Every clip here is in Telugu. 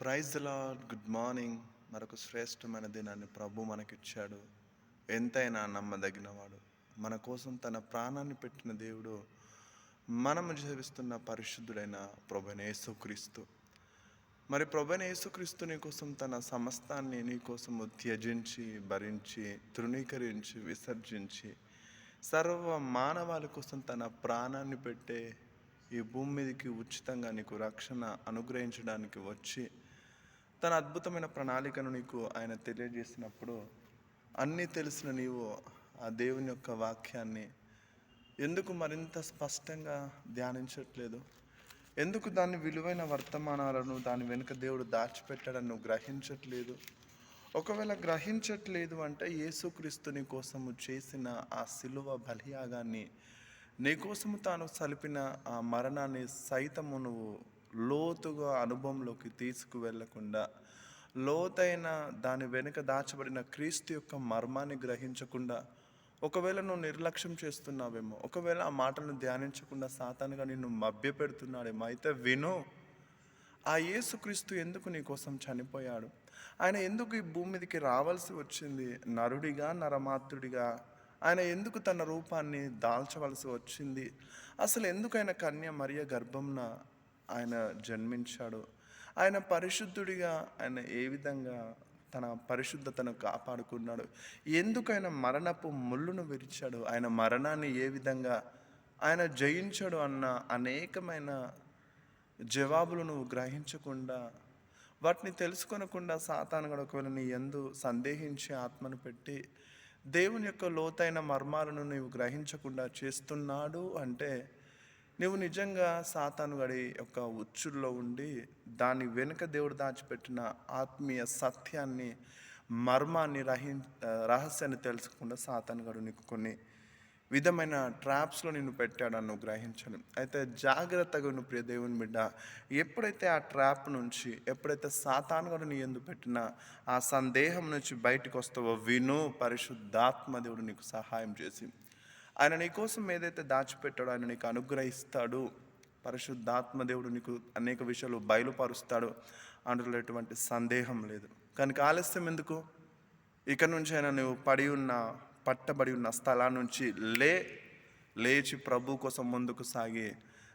ప్రైజ్ లాడ్ గుడ్ మార్నింగ్ మరొక శ్రేష్టమైన దినాన్ని ప్రభు మనకిచ్చాడు. ఎంతైనా నమ్మదగినవాడు. మన కోసం తన ప్రాణాన్ని పెట్టిన దేవుడు మనము జీవిస్తున్న పరిశుద్ధుడైన ప్రభుని యేసుక్రీస్తు. మరి ప్రభుని యేసుక్రీస్తు నీ కోసం తన సమస్తాన్ని నీ కోసము త్యజించి భరించి తృణీకరించి విసర్జించి సర్వ మానవాళి కోసం తన ప్రాణాన్ని పెట్టే ఈ భూమి మీదకి ఉచితంగా నీకు రక్షణ అనుగ్రహించడానికి వచ్చి తన అద్భుతమైన ప్రణాళికను నీకు ఆయన తెలియజేసినప్పుడు అన్నీ తెలిసిన నీవు ఆ దేవుని యొక్క వాక్యాన్ని ఎందుకు మరింత స్పష్టంగా ధ్యానించట్లేదు? ఎందుకు దాని విలువైన వర్తమానాలను దాని వెనుక దేవుడు దాచిపెట్టాడని నువ్వు గ్రహించట్లేదు? ఒకవేళ గ్రహించట్లేదు అంటే యేసుక్రీస్తుని కోసము చేసిన ఆ సిలువ బలియాగాన్ని నీ కోసము తాను సలిపిన ఆ మరణాన్ని సైతము నువ్వు లోతుగా అనుభవంలోకి తీసుకువెళ్ళకుండా లోతైన దాని వెనుక దాచబడిన క్రీస్తు యొక్క మర్మాన్ని గ్రహించకుండా ఒకవేళ నువ్వు నిర్లక్ష్యం చేస్తున్నావేమో ఒకవేళ ఆ మాటలను ధ్యానించకుండా సాతానుగా నిన్ను మభ్యపెడుతున్నాడేమో అయితే విను ఆ యేసుక్రీస్తు ఎందుకు నీ కోసం చనిపోయాడు? ఆయన ఎందుకు ఈ భూమి మీదకి రావాల్సి వచ్చింది? నరుడిగా నరమాత్రుడిగా ఆయన ఎందుకు తన రూపాన్ని దాల్చవలసి వచ్చింది? అసలు ఎందుకు ఆయన కన్య మరియ గర్భంన ఆయన జన్మించాడు. ఆయన పరిశుద్ధుడిగా ఆయన ఏ విధంగా తన పరిశుద్ధతను కాపాడుకున్నాడు. ఎందుకు ఆయన మరణపు ముళ్ళును విరిచాడు. ఆయన మరణాన్ని ఏ విధంగా ఆయన జయించాడు అన్న అనేకమైన జవాబులు నువ్వు గ్రహించకుండా వాటిని తెలుసుకొనకుండా సాతానుగడు ఒకవేళ నీ ఎందు సందేహించి ఆత్మను పెట్టి దేవుని యొక్క లోతైన మర్మాలను నీవు గ్రహించకుండా చేస్తున్నాడు అంటే నువ్వు నిజంగా సాతానుగడి యొక్క ఉచ్చుల్లో ఉండి దాని వెనుక దేవుడు దాచిపెట్టిన ఆత్మీయ సత్యాన్ని మర్మాన్ని రహి రహస్యాన్ని తెలుసుకోకుండా సాతానుగడు నీకు కొన్ని విధమైన ట్రాప్స్లో నిన్ను పెట్టాడని నువ్వు గ్రహించను. అయితే జాగ్రత్తగా నువ్వు ప్రియ దేవుని బిడ్డ. ఎప్పుడైతే ఆ ట్రాప్ నుంచి ఎప్పుడైతే సాతానుగడు నీ ఎందు పెట్టిన ఆ సందేహం నుంచి బయటకు వస్తావో విను పరిశుద్ధాత్మ దేవుడు నీకు సహాయం చేసి. ఆయన నీ కోసం ఏదైతే దాచిపెట్టాడో ఆయన నీకు అనుగ్రహిస్తాడు. పరిశుద్ధాత్మ దేవుడు నీకు అనేక విషయాలు బయలుపరుస్తాడు. అందులో ఎటువంటి సందేహం లేదు. కనుక ఆలస్యం ఎందుకు? ఇక నుంచి అయినా నువ్వు పడి ఉన్న పట్టబడి ఉన్న స్థలా నుంచి లే లేచి ప్రభు కోసం ముందుకు సాగి.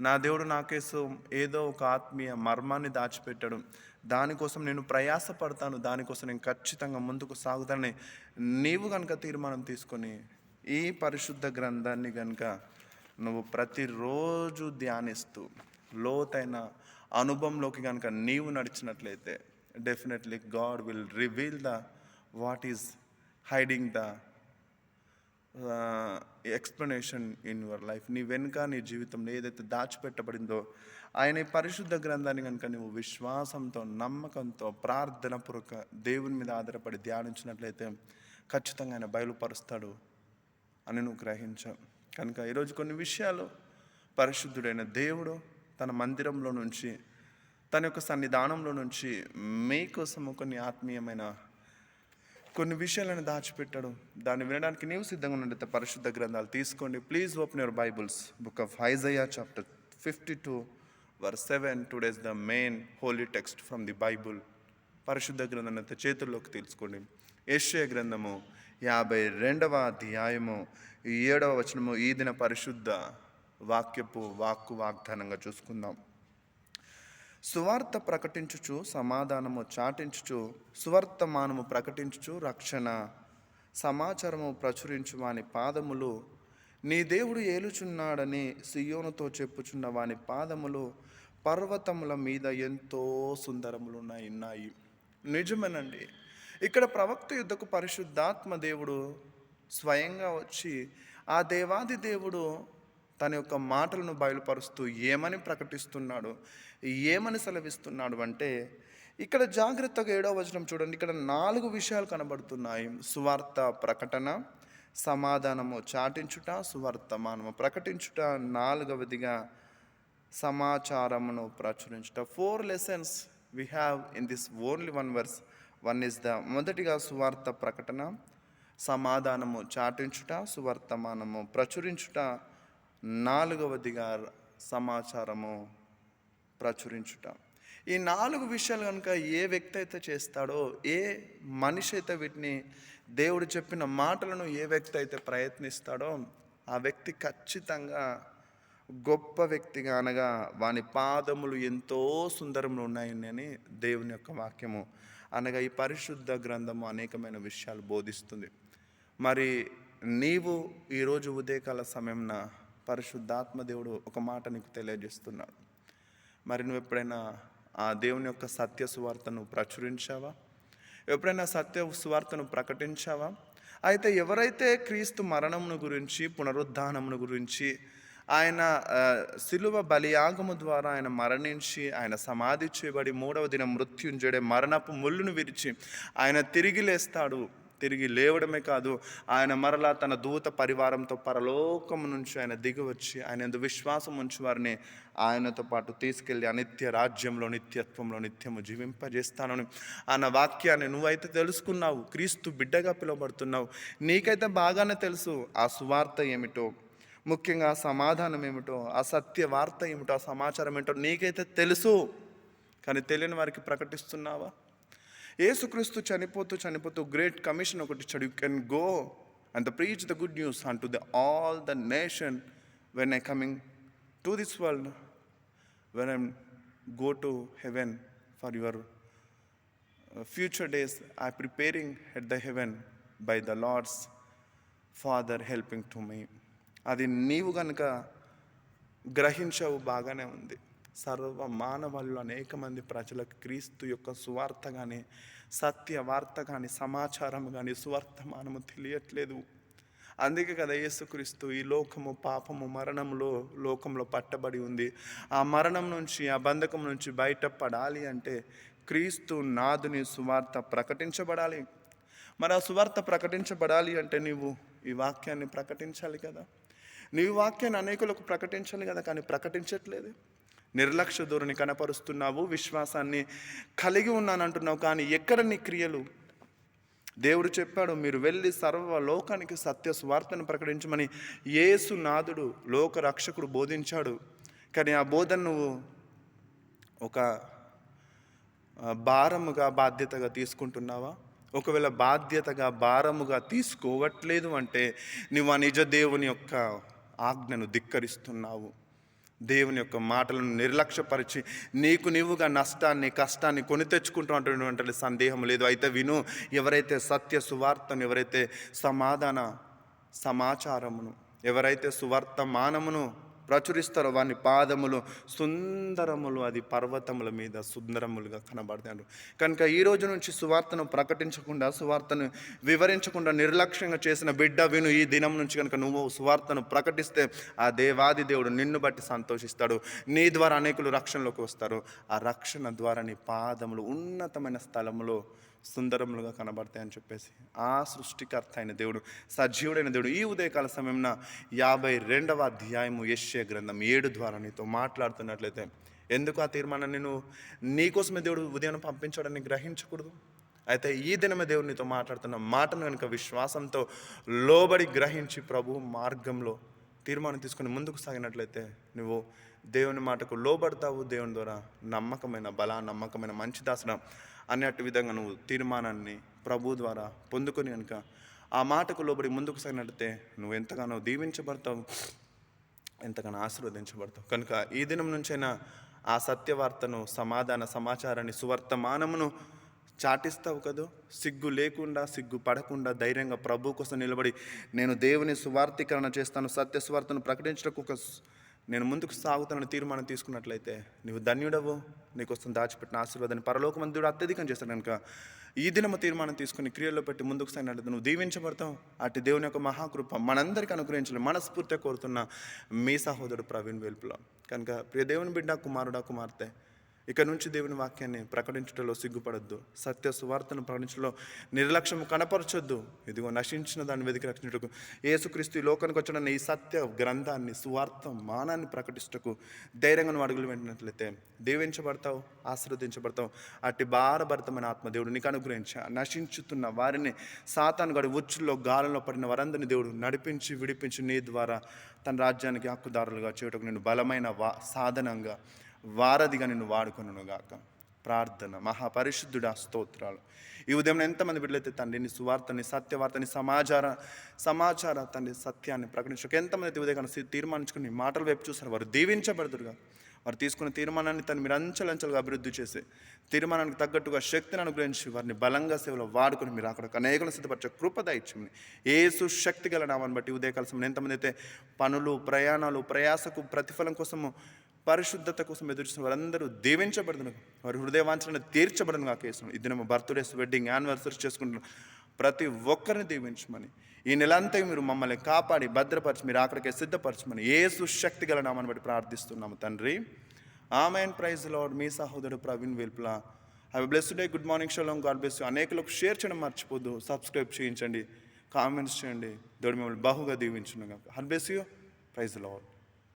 నా దేవుడు నాకేసం ఏదో ఒక ఆత్మీయ మర్మాన్ని దాచిపెట్టాడు. దానికోసం నేను ప్రయాసపడతాను. దానికోసం నేను ఖచ్చితంగా ముందుకు సాగుతానని నీవు కనుక తీర్మానం తీసుకొని ఈ పరిశుద్ధ గ్రంథాన్ని కనుక నువ్వు ప్రతిరోజు ధ్యానిస్తూ లోతైన అనుభవంలోకి కనుక నీవు నడిచినట్లయితే definitely God will reveal the what is hiding the explanation in your life నీ వెనుక నీ జీవితంలో ఏదైతే దాచిపెట్టబడిందో ఆయన ఈ పరిశుద్ధ గ్రంథాన్ని కనుక నువ్వు విశ్వాసంతో నమ్మకంతో ప్రార్థనపూర్వక దేవుని మీద ఆధారపడి ధ్యానించినట్లయితే ఖచ్చితంగా ఆయన బయలుపరుస్తాడు. అని నువ్వు గ్రహించావు. కనుక ఈరోజు కొన్ని విషయాలు పరిశుద్ధుడైన దేవుడు తన మందిరంలో నుంచి తన యొక్క సన్నిధానంలో నుంచి మీకోసము కొన్ని ఆత్మీయమైన కొన్ని విషయాలను దాచిపెట్టాడు. దాన్ని వినడానికి నీవు సిద్ధంగా ఉన్నట్లయితే పరిశుద్ధ గ్రంథాలు తీసుకోండి. Please open your bibles book of Isaiah chapter fifty two verse seven today's the main holy text from the bible పరిశుద్ధ గ్రంథాన్ని అయితే చేతుల్లోకి తెలుసుకోండి ఏషియా గ్రంథము యాభై రెండవ అధ్యాయము ఏడవ వచనము ఈ దిన పరిశుద్ధ వాక్యపు వాక్కు వాగ్దానంగా చూసుకుందాం. సువార్త ప్రకటించుచు సమాధానము చాటించుచు సువర్తమానము ప్రకటించుచు రక్షణ సమాచారము ప్రచురించు వాని పాదములు నీ దేవుడు ఏలుచున్నాడని సియోనుతో చెప్పుచున్న వాని పాదములు పర్వతముల మీద ఎంతో సుందరములు ఉన్నాయి. నిజమేనండి. ఇక్కడ ప్రవక్త యుద్ధకు పరిశుద్ధాత్మ దేవుడు స్వయంగా వచ్చి ఆ దేవాది దేవుడు తన యొక్క మాటలను బయలుపరుస్తూ ఏమని ప్రకటిస్తున్నాడు? ఏమని సెలవిస్తున్నాడు అంటే ఇక్కడ జాగ్రత్తగా ఏడో వచనం చూడండి. ఇక్కడ నాలుగు విషయాలు కనబడుతున్నాయి. సువార్త ప్రకటన సమాధానము చాటించుట సువర్తమానము ప్రకటించుట నాలుగవదిగా సమాచారమును ప్రచురించుట. Four lessons we have in this only one verse one is the మొదటిగా సువార్త ప్రకటన సమాధానము చాటించుట సువర్తమానము ప్రచురించుట నాలుగవదిగా సమాచారము ప్రచురించుట. ఈ నాలుగు విషయాలు కనుక ఏ వ్యక్తి అయితే చేస్తాడో ఏ మనిషి అయితే వీటిని దేవుడు చెప్పిన మాటలను ఏ వ్యక్తి అయితే ప్రయత్నిస్తాడో ఆ వ్యక్తి ఖచ్చితంగా గొప్ప వ్యక్తిగా అనగా వాని పాదములు ఎంతో సుందరములు ఉన్నాయని అని దేవుని యొక్క వాక్యము అనగా ఈ పరిశుద్ధ గ్రంథము అనేకమైన విషయాలు బోధిస్తుంది. మరి నీవు ఈరోజు ఉదయకాల సమయంన పరిశుద్ధాత్మ దేవుడు ఒక మాట నీకు తెలియజేస్తున్నాడు. మరి నువ్వు ఎప్పుడైనా ఆ దేవుని యొక్క సత్య సువార్తను ప్రచురించావా? ఎప్పుడైనా సత్య సువార్తను ప్రకటించావా? అయితే ఎవరైతే క్రీస్తు మరణమును గురించి పునరుద్ధానమును గురించి ఆయన శిలువ బలియాగము ద్వారా ఆయన మరణించి ఆయన సమాధి చేయబడి మూడవ దినం మృత్యుంజడే మరణపు ముళ్ళును విరిచి ఆయన తిరిగి లేస్తాడు. తిరిగి లేవడమే కాదు ఆయన మరలా తన దూత పరివారంతో పరలోకము నుంచి ఆయన దిగివచ్చి ఆయన ఎందు విశ్వాసం ఉంచి వారిని ఆయనతో పాటు తీసుకెళ్ళి అనిత్య రాజ్యంలో నిత్యత్వంలో నిత్యము జీవింపజేస్తానని అన్న వాక్యాన్ని నువ్వైతే తెలుసుకున్నావు క్రీస్తు బిడ్డగా పిలువబడుతున్నావు. నీకైతే బాగానే తెలుసు ఆ సువార్త ఏమిటో. ముఖ్యంగా సమాధానం ఏమిటో ఆ సత్య వార్త ఏమిటో ఆ సమాచారం ఏమిటో నీకైతే తెలుసు. కానీ తెలియని వారికి ప్రకటిస్తున్నావా? ఏసుక్రీస్తు చనిపోతూ చనిపోతూ గ్రేట్ కమిషన్ ఒకటి ఇచ్చాడు you can go and the preach the good news and to the all the nation when I coming to this world when I'm go to heaven for your future days I preparing at the heaven by the lord's father helping to me అది నీవు కనుక గ్రహించవు బాగానే ఉంది. సర్వ మానవాళ్ళు అనేక మంది ప్రజలకు క్రీస్తు యొక్క సువార్త కానీ సత్య వార్త కానీ సమాచారం కానీ సువర్తమానము తెలియట్లేదు. అందుకే కదా యేసుక్రీస్తు ఈ లోకము పాపము మరణంలో లోకంలో పట్టబడి ఉంది. ఆ మరణం నుంచి ఆ బంధకం నుంచి బయటపడాలి అంటే క్రీస్తు నాదుని సువార్త ప్రకటించబడాలి. మరి ఆ సువార్త ప్రకటించబడాలి అంటే నీవు ఈ వాక్యాన్ని ప్రకటించాలి కదా. నీ వాక్యాన్ని అనేకులకు ప్రకటించాలి కదా కానీ ప్రకటించట్లేదు. నిర్లక్ష్య ధోరణి కనపరుస్తున్నావు విశ్వాసాన్ని కలిగి ఉన్నానంటున్నావు కానీ ఎక్కడ నీ క్రియలు? దేవుడు చెప్పాడు మీరు వెళ్ళి సర్వ లోకానికి సత్య స్వార్థను ప్రకటించమని యేసు నాదుడు లోక రక్షకుడు బోధించాడు. కానీ ఆ బోధన నువ్వు ఒక భారముగా బాధ్యతగా తీసుకుంటున్నావా? ఒకవేళ బాధ్యతగా భారముగా తీసుకోవట్లేదు అంటే నువ్వు ఆ నిజ దేవుని యొక్క ఆజ్ఞను ధిక్కరిస్తున్నావు. దేవుని యొక్క మాటలను నిర్లక్ష్యపరిచి నీకు నీవుగా నష్టాన్ని కష్టాన్ని కొని తెచ్చుకుంటున్నటువంటి సందేహం లేదు. అయితే విను ఎవరైతే సత్య సువార్తను ఎవరైతే సమాధాన సమాచారమును ఎవరైతే సువర్తమానమును ప్రచురిస్తారో. వాని పాదములు సుందరములు అది పర్వతముల మీద సుందరములుగా కనబడతాడు కనుక ఈ రోజు నుంచి సువార్తను ప్రకటించకుండా సువార్తను వివరించకుండా నిర్లక్ష్యంగా చేసిన బిడ్డ విను. ఈ దినం నుంచి కనుక నువ్వు సువార్తను ప్రకటిస్తే ఆ దేవాది దేవుడు నిన్ను బట్టి సంతోషిస్తాడు. నీ ద్వారా అనేకులు రక్షణలోకి వస్తారు. ఆ రక్షణ ద్వారా నీ పాదములు ఉన్నతమైన స్థలములో సుందరములుగా కనబడతాయని చెప్పేసి ఆ సృష్టికర్త అయిన దేవుడు సజీవుడైన దేవుడు ఈ ఉదయకాల సమయంన యాభై రెండవ అధ్యాయము యశ్య గ్రంథం ఏడు ద్వారా నీతో మాట్లాడుతున్నట్లయితే ఎందుకు ఆ తీర్మానాన్ని నువ్వు నీకోసమే దేవుడు ఉదయం పంపించాడని గ్రహించకూడదు? అయితే ఈ దినమే దేవుడు నీతో మాట్లాడుతున్న మాటను కనుక విశ్వాసంతో లోబడి గ్రహించి ప్రభు మార్గంలో తీర్మానం తీసుకుని ముందుకు సాగినట్లయితే నువ్వు దేవుని మాటకు లోబడతావు దేవుని ద్వారా నమ్మకమైన బల నమ్మకమైన మంచి దాసన అన్నట్టు విధంగా నువ్వు తీర్మానాన్ని ప్రభు ద్వారా పొందుకొని కనుక ఆ మాటకు లోబడి ముందుకు సాగినట్లయితే నువ్వు ఎంతగానో దీవించబడతావు ఎంతగానో ఆశీర్వదించబడతావు. కనుక ఈ దినం నుంచైనా ఆ సత్యవార్తను సమాధాన సమాచారాన్ని సువర్తమానమును చాటిస్తావు కదా? సిగ్గు లేకుండా సిగ్గు పడకుండా ధైర్యంగా ప్రభు కోసం నిలబడి నేను దేవుని సువార్థీకరణ చేస్తాను సత్య సువార్తను ప్రకటించడానికి ఒక నేను ముందుకు సాగుతానని తీర్మానం తీసుకున్నట్లయితే నువ్వు ధన్యుడవు. నీకోసం దాచిపెట్టిన ఆశీర్వాదాన్ని పరలోకమందుడు అత్యధికం చేస్తాడు కనుక ఈ దినము తీర్మానం తీసుకుని క్రియల్లో పెట్టి ముందుకు సాగినట్లయితే నువ్వు దీవించబడతావు. అటు దేవుని యొక్క మహాకృప మనందరికీ అనుగ్రహించాలి మనస్ఫూర్తిగా కోరుతున్న మీ సహోదరుడు ప్రవీణ్ వెల్పుల. కనుక ప్రియ దేవుని బిడ్డ కుమారుడా కుమార్తె ఇక నుంచి దేవుని వాక్యాన్ని ప్రకటించడంలో సిగ్గుపడద్దు. సత్య సువార్తను ప్రకటించడంలో నిర్లక్ష్యం కనపరచొద్దు. ఇదిగో నశించిన దాన్ని వెతికి రక్షించటకు ఏసుక్రీస్తు ఈ లోకానికి వచ్చిన ఈ సత్య గ్రంథాన్ని సువార్త మానాన్ని ప్రకటించటకు ధైర్యంగా నువ్వు అడుగులు వెంటనట్లయితే దీవించబడతావు ఆశీర్వదించబడతావు. అట్టి భారభరితమైన ఆత్మ దేవుడు నీకు అనుగ్రహించ. నశించుతున్న వారిని సాతాను గడి ఉచ్చుల్లో గాలంలో పడిన వారందరిని దేవుడు నడిపించి విడిపించి నీ ద్వారా తన రాజ్యానికి హక్కుదారులుగా చేయటకు నేను బలమైన వా సాధనంగా వారధిగా నిన్ను వాడుకొనుగాక ప్రార్థన మహాపరిశుద్ధుడ స్తోత్రాలు. ఈ ఉదయం ఎంతమంది బిడ్డలైతే తండ్రిని సువార్తని సత్యవార్తని సమాచార సమాచార తండ్రి సత్యాన్ని ప్రకటించక ఎంతమంది అయితే ఉదయం తీర్మానించుకుని మాటలు వైపు చూస్తారు వారు దీవించబడుతురుగా వారు తీసుకున్న తీర్మానాన్ని తను మీరు అంచెలంచెలుగా అభివృద్ధి చేసి తీర్మానానికి తగ్గట్టుగా శక్తిని అనుగ్రహించి వారిని బలంగా సేవలో వాడుకొని మీరు అక్కడ అనేకలను సిద్ధపరచే కృపద ఇచ్చింది ఏసు శక్తి గల నామాన్ని బట్టి ఉదయకాల సమయం ఎంతమంది అయితే పనులు ప్రయాణాలు ప్రయాసకు ప్రతిఫలం కోసము పరిశుద్ధత కోసం ఎదురుచూసిన వారందరూ దీవించబడదును వారి హృదయవాంఛలను తీర్చబడను ఆ కేసు ఇది మా బర్త్డేస్ వెడ్డింగ్ యానివర్సరీ చేసుకుంటున్నాం ప్రతి ఒక్కరిని దీవించమని. ఈ నెలంతా మీరు మమ్మల్ని కాపాడి భద్రపరచి మీరు అక్కడికే సిద్ధపరచమని ఏ సుశక్తి గలనామని బట్టి ప్రార్థిస్తున్నాము తండ్రి. ఆమెన్. ప్రైజ్ లాడ్ మీ సహోదరుడు Praveen Velpula. Have bless day good morning షోలో గాడ్ బ్లెస్ అనేకలకు షేర్ చేయడం మర్చిపోద్దు. సబ్స్క్రైబ్ చేయించండి. కామెంట్స్ చేయండి. దోడు మిమ్మల్ని బహుగా దీవించును her bless you praise lord